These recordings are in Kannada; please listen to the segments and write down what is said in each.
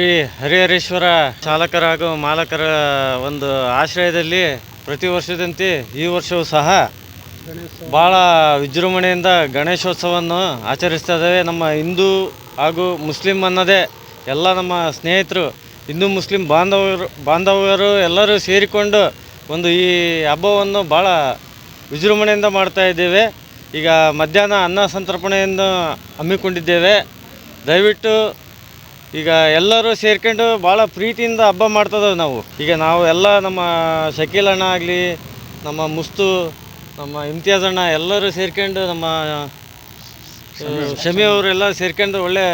ಶ್ರೀ ಹರಿಹರೇಶ್ವರ ಚಾಲಕರ ಹಾಗೂ ಮಾಲಕರ ಒಂದು ಆಶ್ರಯದಲ್ಲಿ ಪ್ರತಿ ವರ್ಷದಂತೆ ಈ ವರ್ಷವೂ ಸಹ ಭಾಳ ವಿಜೃಂಭಣೆಯಿಂದ ಗಣೇಶೋತ್ಸವವನ್ನು ಆಚರಿಸ್ತಾ ಇದ್ದೇವೆ. ನಮ್ಮ ಹಿಂದೂ ಹಾಗೂ ಮುಸ್ಲಿಂ ಅನ್ನೋದೇ ಎಲ್ಲ ನಮ್ಮ ಸ್ನೇಹಿತರು, ಹಿಂದೂ ಮುಸ್ಲಿಂ ಬಾಂಧವರು ಬಾಂಧವರು ಎಲ್ಲರೂ ಸೇರಿಕೊಂಡು ಒಂದು ಈ ಹಬ್ಬವನ್ನು ಭಾಳ ವಿಜೃಂಭಣೆಯಿಂದ ಮಾಡ್ತಾ ಇದ್ದೇವೆ. ಈಗ ಮಧ್ಯಾಹ್ನ ಅನ್ನ ಸಂತರ್ಪಣೆಯನ್ನು ಹಮ್ಮಿಕೊಂಡಿದ್ದೇವೆ. ದಯವಿಟ್ಟು ಈಗ ಎಲ್ಲರೂ ಸೇರ್ಕೊಂಡು ಭಾಳ ಪ್ರೀತಿಯಿಂದ ಹಬ್ಬ ಮಾಡ್ತದ ನಾವು. ಈಗ ನಾವು ಎಲ್ಲ ನಮ್ಮ ಶಕೀಲ್ ಅಣ್ಣ ಆಗಲಿ, ನಮ್ಮ ಮುಸ್ತು, ನಮ್ಮ ಇಮ್ತಿಯಾಜ್ ಅಣ್ಣ ಎಲ್ಲರೂ ಸೇರ್ಕೊಂಡು ನಮ್ಮ ಶಮಿ ಅವರೆಲ್ಲ ಸೇರ್ಕೊಂಡು ಒಳ್ಳೆ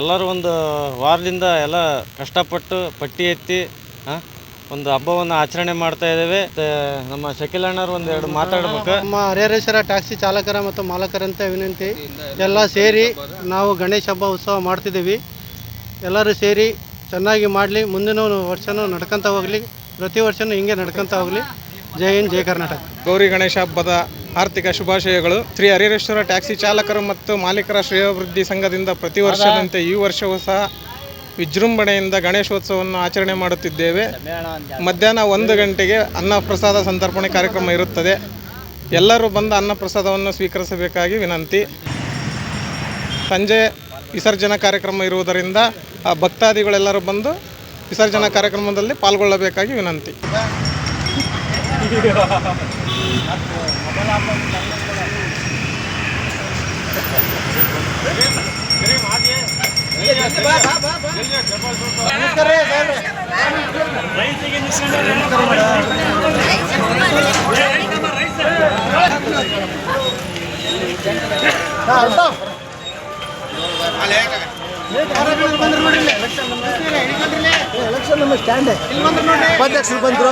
ಎಲ್ಲರೂ ಒಂದು ವಾರದಿಂದ ಎಲ್ಲ ಕಷ್ಟಪಟ್ಟು ಪಟ್ಟಿ ಎತ್ತಿ ಒಂದು ಹಬ್ಬವನ್ನು ಆಚರಣೆ ಮಾಡ್ತಾ ಇದ್ದೇವೆ. ನಮ್ಮ ಶಕೀಲ್ ಅಣ್ಣರು ಎರಡು ಮಾತಾಡ್ಬೇಕು. ನಮ್ಮ ಹರಿಹರೇಶ್ವರ ಟ್ಯಾಕ್ಸಿ ಚಾಲಕರ ಮತ್ತು ಮಾಲಕರಂತೆ ವಿನಂತಿ. ಎಲ್ಲ ಸೇರಿ ನಾವು ಗಣೇಶ ಹಬ್ಬ ಉತ್ಸವ ಮಾಡ್ತಿದ್ದೀವಿ. ಎಲ್ಲರೂ ಸೇರಿ ಚೆನ್ನಾಗಿ ಮಾಡಲಿ, ಮುಂದಿನ ವರ್ಷನೂ ನಡ್ಕೊತ ಹೋಗಲಿ, ಪ್ರತಿ ವರ್ಷನೂ ಹಿಂಗೆ ನಡ್ಕೊತ ಹೋಗಲಿ. ಜೈ ಹಿಂದ್, ಜೈ ಕರ್ನಾಟಕ. ಗೌರಿ ಗಣೇಶ ಹಬ್ಬದ ಆರ್ಥಿಕ ಶುಭಾಶಯಗಳು. ಶ್ರೀ ಹರಿಹರೇಶ್ವರ ಟ್ಯಾಕ್ಸಿ ಚಾಲಕರು ಮತ್ತು ಮಾಲೀಕರ ಶ್ರೇಯೋಭಿವೃದ್ಧಿ ಸಂಘದಿಂದ ಪ್ರತಿ ವರ್ಷದಂತೆ ಈ ವರ್ಷವೂ ಸಹ ವಿಜೃಂಭಣೆಯಿಂದ ಗಣೇಶೋತ್ಸವವನ್ನು ಆಚರಣೆ ಮಾಡುತ್ತಿದ್ದೇವೆ. ಮಧ್ಯಾಹ್ನ ಒಂದು ಗಂಟೆಗೆ ಅನ್ನ ಪ್ರಸಾದ ಸಂತರ್ಪಣೆ ಕಾರ್ಯಕ್ರಮ ಇರುತ್ತದೆ. ಎಲ್ಲರೂ ಬಂದು ಅನ್ನ ಪ್ರಸಾದವನ್ನು ಸ್ವೀಕರಿಸಬೇಕಾಗಿ ವಿನಂತಿ. ಸಂಜೆ ವಿಸರ್ಜನಾ ಕಾರ್ಯಕ್ರಮ ಇರುವುದರಿಂದ ಭಕ್ತಾದಿಗಳೆಲ್ಲರೂ ಬಂದು ವಿಸರ್ಜನಾ ಕಾರ್ಯಕ್ರಮದಲ್ಲಿ ಪಾಲ್ಗೊಳ್ಳಬೇಕಾಗಿ ವಿನಂತಿ. ಉಪಾಧ್ಯಕ್ಷರು ಬಂದರು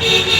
Yeah.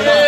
Yeah.